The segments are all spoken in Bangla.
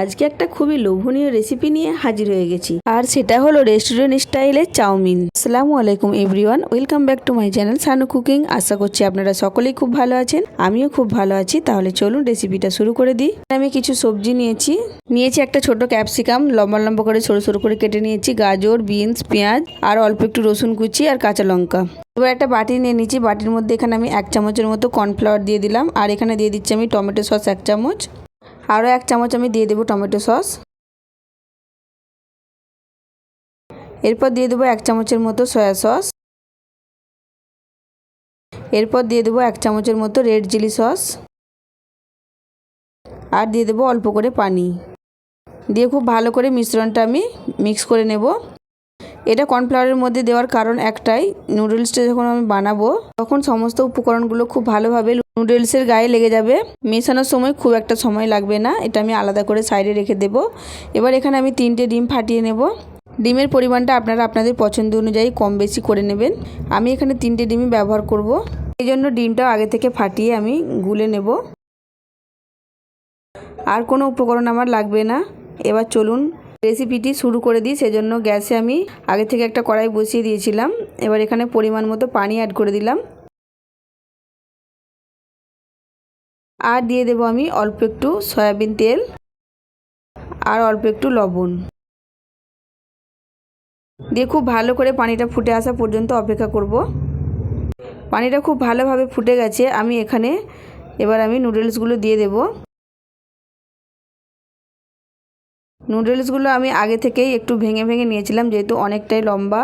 আজকে একটা খুবই লোভনীয় রেসিপি নিয়ে হাজির হয়ে গেছি। আর সেটা হলো রেস্টুরেন্ট স্টাইলের চাউমিন। আসসালামু আলাইকুম everyone welcome back to my channel Sanu cooking আশা করছি আপনারা সকলেই খুব ভালো আছেন, আমিও খুব ভালো আছি। তাহলে চলুন রেসিপিটা শুরু করে দিই। আমি কিছু সবজি নিয়েছি। নিয়েছি একটা ছোট ক্যাপসিকাম লম্বা লম্বা করে সরু সরু করে কেটে নিয়েছি। গাজর বিনস পেঁয়াজ, আর অল্প একটু রসুন কুচি আর কাঁচা লঙ্কা। এবার একটা বাটি নিয়ে নিচ্ছি বাটির মধ্যে এখানে আমি এক চামচের মতো কর্নফ্লাওয়ার দিয়ে দিলাম। আর এখানে দিয়ে দিচ্ছি আমি টমেটো সস এক চামচ। আরও এক চামচ আমি দিয়ে দেবো টমেটো সস। এরপর দিয়ে দেবো এক চামচের মতো সয়া সস। এরপর দিয়ে দেবো এক চামচের মতো রেড চিলি সস। আর দিয়ে দেবো অল্প করে পানি। দিয়ে খুব ভালো করে মিশ্রণটা আমি মিক্স করে নেব। এটা কর্নফ্লাওয়ারের মধ্যে দেওয়ার কারণ একটাই, নুডলসটা যখন আমি বানাবো, তখন সমস্ত উপকরণগুলো খুব ভালোভাবে নুডলসের গায়ে লেগে যাবে। মেশানোর সময় খুব একটা সময় লাগবে না, এটা আমি আলাদা করে সাইডে রেখে দেব। এবার এখানে আমি তিনটে ডিম ফাটিয়ে নেব। ডিমের পরিমাণটা আপনারা আপনাদের পছন্দ অনুযায়ী কম বেশি করে নেবেন। আমি এখানে তিনটে ডিমই ব্যবহার করব। এই জন্য ডিমটাও আগে থেকে ফাটিয়ে আমি গুলে নেব। আর কোনো উপকরণ আমার লাগবে না। এবার চলুন রেসিপিটি শুরু করে দিই, সেজন্য গ্যাসে আমি আগে থেকে একটা কড়াই বসিয়ে দিয়েছিলাম। এবার এখানে পরিমাণ মতো পানি অ্যাড করে দিলাম। আর দিয়ে দেবো আমি অল্প একটু সয়াবিন তেল আর অল্প একটু লবণ। দিয়ে খুব ভালো করে পানিটা ফুটে আসা পর্যন্ত অপেক্ষা করব। পানিটা খুব ভালোভাবে ফুটে গেছে, আমি এখানে এবার আমি নুডলসগুলো দিয়ে দেব। নুডলসগুলো আমি আগে থেকেই একটু ভেঙে ভেঙে নিয়েছিলাম, যেহেতু অনেকটাই লম্বা।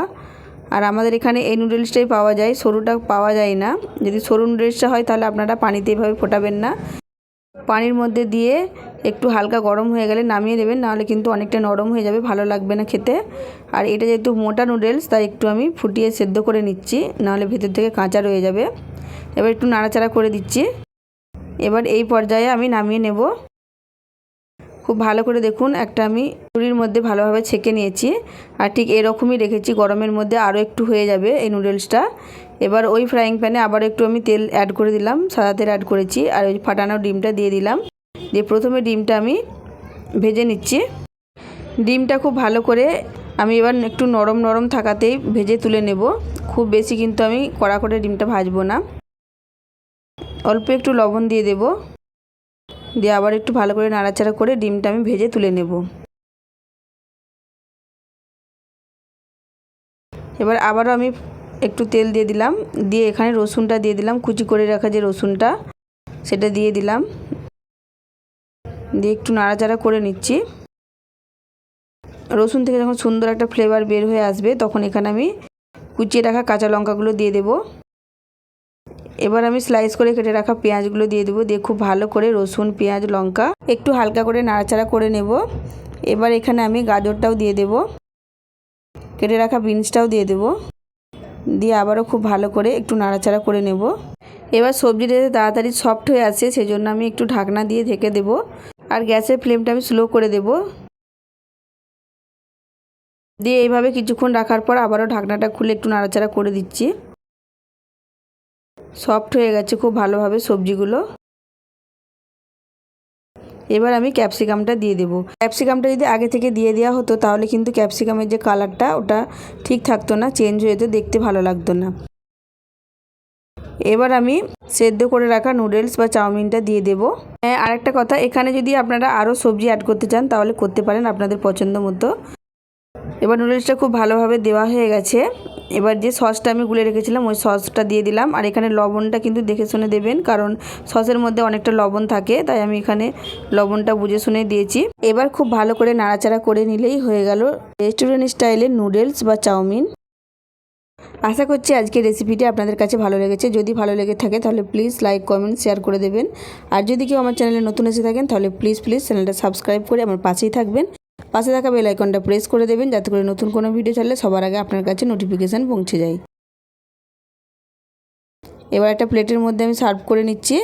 আর আমাদের এখানে এই নুডলসটাই পাওয়া যায়, সরুটা পাওয়া যায় না। যদি সরু নুডলসটা হয় তাহলে আপনারা পানিতে এভাবে ফোটাবেন না। পানির মধ্যে দিয়ে একটু হালকা গরম হয়ে গেলে নামিয়ে দেবেন নাহলে কিন্তু অনেকটা নরম হয়ে যাবে, ভালো লাগবে না খেতে। আর এটা যেহেতু মোটা নুডলস, তাই একটু আমি ফুটিয়ে সেদ্ধ করে নিচ্ছি, নাহলে ভেতর থেকে কাঁচা রয়ে যাবে। এবার একটু নাড়াচাড়া করে দিচ্ছি। এবার এই পর্যায়ে আমি নামিয়ে নেব। খুব ভালো করে দেখুন, একটা আমি চুরির মধ্যে ভালোভাবে ছেঁকে নিয়েছি। আর ঠিক এরকমই রেখেছি, গরমের মধ্যে আরও একটু হয়ে যাবে এই নুডলসটা। এবার ওই ফ্রাইং প্যানে আবার একটু আমি তেল অ্যাড করে দিলাম সাদা তেল অ্যাড করেছি। আর ওই ফাটানো ডিমটা দিয়ে দিলাম। দিয়ে প্রথমে ডিমটা আমি ভেজে নিচ্ছি। ডিমটা খুব ভালো করে আমি এবার একটু নরম নরম থাকাতেই ভেজে তুলে নেব। খুব বেশি কিন্তু আমি কড়া করে ডিমটা ভাজবো না। অল্প একটু লবণ দিয়ে দেবো। দিয়ে আবার একটু ভালো করে নাড়াচাড়া করে ডিমটা আমি ভেজে তুলে নেব। এবার আবারও আমি একটু তেল দিয়ে দিলাম, দিয়ে এখানে রসুনটা দিয়ে দিলাম, কুচি করে রাখা যে রসুনটা, সেটা দিয়ে দিলাম। দিয়ে একটু নাড়াচাড়া করে নিচ্ছি। রসুন থেকে যখন সুন্দর একটা ফ্লেভার বের হয়ে আসবে, তখন এখানে আমি কুচিয়ে রাখা কাঁচা লঙ্কাগুলো দিয়ে দেবো। এবার আমি স্লাইস করে কেটে রাখা পেঁয়াজগুলো দিয়ে দেবো। দিয়ে খুব ভালো করে রসুন, পেঁয়াজ, লঙ্কা একটু হালকা করে নাড়াচাড়া করে নেব। এবার এখানে আমি গাজরটাও দিয়ে দেব। কেটে রাখা বিনসটাও দিয়ে দেব। দিয়ে আবারও খুব ভালো করে একটু নাড়াচাড়া করে নেব। এবার সবজিটা তাড়াতাড়ি সফট হয়ে আসে সেই জন্য আমি একটু ঢাকনা দিয়ে ঢেকে দেব। আর গ্যাসের ফ্লেমটা আমি স্লো করে দেব। দিয়ে এইভাবে কিছুক্ষণ রাখার পর আবারও ঢাকনাটা খুলে একটু নাড়াচাড়া করে দিচ্ছি। সফট হয়ে গেছে খুব ভালোভাবে সবজিগুলো। এবার আমি ক্যাপসিকামটা দিয়ে দেবো। ক্যাপসিকামটা যদি আগে থেকে দিয়ে দেওয়া হতো, তাহলে কিন্তু ক্যাপসিকামের যে কালারটা ওটা ঠিক থাকতো না চেঞ্জ হয়ে যেত, দেখতে ভালো লাগতো না। এবার আমি সেদ্ধ করে রাখা নুডলস বা চাউমিনটা দিয়ে দেবো। হ্যাঁ আরেকটা কথা, এখানে যদি আপনারা আরও সবজি অ্যাড করতে চান, তাহলে করতে পারেন আপনাদের পছন্দ মতো। এবার নুডলসটা খুব ভালোভাবে দেওয়া হয়ে গেছে। এবার যে সসটা আমি গুলে রেখেছিলাম, ওই সসটা দিয়ে দিলাম। আর এখানে লবণটা কিন্তু দেখে শুনে দেবেন, কারণ সসের মধ্যে অনেকটা লবণ থাকে, তাই আমি এখানে লবণটা বুঝে শুনে দিয়েছি। এবার খুব ভালো করে নাড়াচাড়া করে নিলেই হয়ে গেল রেস্টুরেন্ট স্টাইলের নুডলস বা চাউমিন। আশা করছি আজকের রেসিপিটি আপনাদের কাছে ভালো লেগেছে। যদি ভালো লেগে থাকে তাহলে প্লিজ লাইক, কমেন্ট, শেয়ার করে দেবেন। আর যদি কেউ আমার চ্যানেলে নতুন এসে থাকেন তাহলে প্লিজ প্লিজ চ্যানেলটা সাবস্ক্রাইব করে আমার পাশেই থাকবেন। পাশে থাকা বেল আইকনটা প্রেস করে দেবেন, যাতে করে নতুন কোনো ভিডিও ছাড়লে সবার আগে আপনার কাছে নোটিফিকেশান পৌঁছে যায়। এবার একটা প্লেটের মধ্যে আমি সার্ভ করে নিচ্ছি।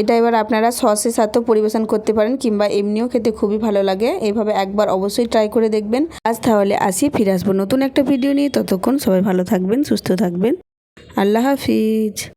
এটা এবার আপনারা সসের সাথেও পরিবেশন করতে পারেন, কিংবা এমনিও খেতে খুবই ভালো লাগে। এইভাবে একবার অবশ্যই ট্রাই করে দেখবেন। আজ তাহলে আসি, ফিরে আসব নতুন একটা ভিডিও নিয়ে। ততক্ষণ সবাই ভালো থাকবেন, সুস্থ থাকবেন। আল্লাহ হাফিজ।